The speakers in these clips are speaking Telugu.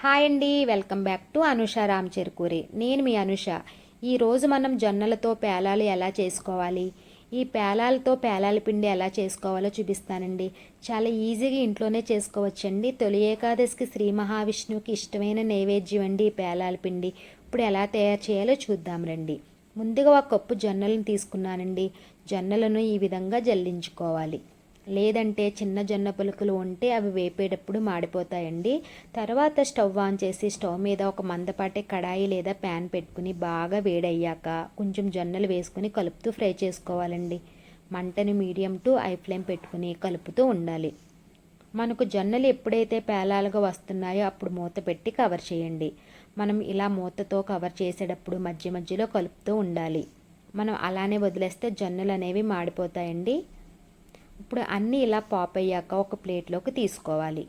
హాయ్ అండి welcome back to Anusha Ram Cherukuri. నేను మీ అనుష. ఈరోజు మనం జొన్నలతో పేలాలు ఎలా చేసుకోవాలి? ఈ పేలాలతో పేలాల పిండి ఎలా చేసుకోవాలో చూపిస్తానండి. చాలా ఈజీగా ఇంట్లోనే చేసుకోవచ్చండి. తొలి ఏకాదశికి శ్రీ మహావిష్ణువుకి ఇష్టమైన నైవేద్యం అండి ఈ పేలాల పిండి. ఇప్పుడు ఎలా తయారు చేయాలో చూద్దాం రండి. ముందుగా ఒక కప్పు జొన్నలను తీసుకున్నానండి. జొన్నలను ఈ విధంగా జల్లించుకోవాలి. లేదంటే చిన్న జొన్న పులుకులు ఉంటే అవి వేపేటప్పుడు మాడిపోతాయండి. తర్వాత స్టవ్ ఆన్ చేసి స్టవ్ మీద ఒక మందపాటి కడాయి లేదా ప్యాన్ పెట్టుకుని బాగా వేడయ్యాక కొంచెం జొన్నలు వేసుకుని కలుపుతూ ఫ్రై చేసుకోవాలండి. మంటని మీడియం టు ఐ ఫ్లేమ్ పెట్టుకుని కలుపుతూ ఉండాలి. మనకు జొన్నలు ఎప్పుడైతే పేలాలుగా వస్తున్నాయో అప్పుడు మూత పెట్టి కవర్ చేయండి. మనం ఇలా మూతతో కవర్ చేసేటప్పుడు మధ్య మధ్యలో కలుపుతూ ఉండాలి. మనం అలానే వదిలేస్తే జొన్నలు అనేవి మాడిపోతాయండి. ఇప్పుడు అన్నీ ఇలా పాప్ అయ్యాక ఒక ప్లేట్లోకి తీసుకోవాలి.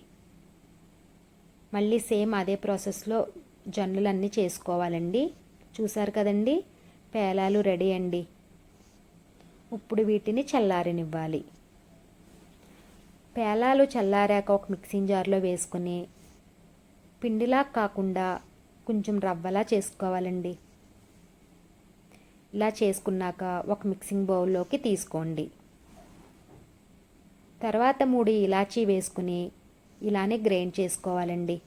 మళ్ళీ సేమ్ అదే ప్రాసెస్లో జొన్నలు అన్నీ చేసుకోవాలండి. చూసారు కదండి? పేలాలు రెడీ అండి. ఇప్పుడు వీటిని చల్లారనివ్వాలి. పేలాలు చల్లారాక ఒక మిక్సింగ్ జార్లో వేసుకుని పిండిలా కాకుండా కొంచెం రవ్వలా చేసుకోవాలండి. ఇలా చేసుకున్నాక ఒక మిక్సింగ్ బౌల్లోకి తీసుకోండి. తర్వాత మూడు ఇలాచీ వేసుకుని ఇలానే గ్రైండ్ చేసుకోవాలండి.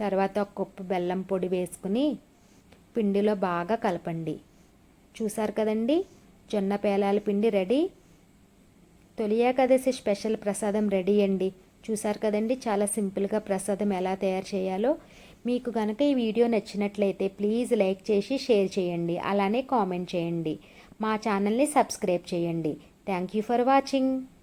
తర్వాత ఒక కప్పు బెల్లం పొడి వేసుకుని పిండిలో బాగా కలపండి. చూసారు కదండి? జొన్న పేలాల పిండి రెడీ? తొలి ఏకాదశి స్పెషల్ ప్రసాదం రెడీ అండి. చూసారు కదండి? చాలా సింపుల్గా ప్రసాదం ఎలా తయారు చేయాలో. మీకు కనుక ఈ వీడియో నచ్చినట్లయితే ప్లీజ్ లైక్ చేసి షేర్ చేయండి. అలానే కామెంట్ చేయండి. మా ఛానల్ని సబ్స్క్రైబ్ చేయండి. Thank you for watching.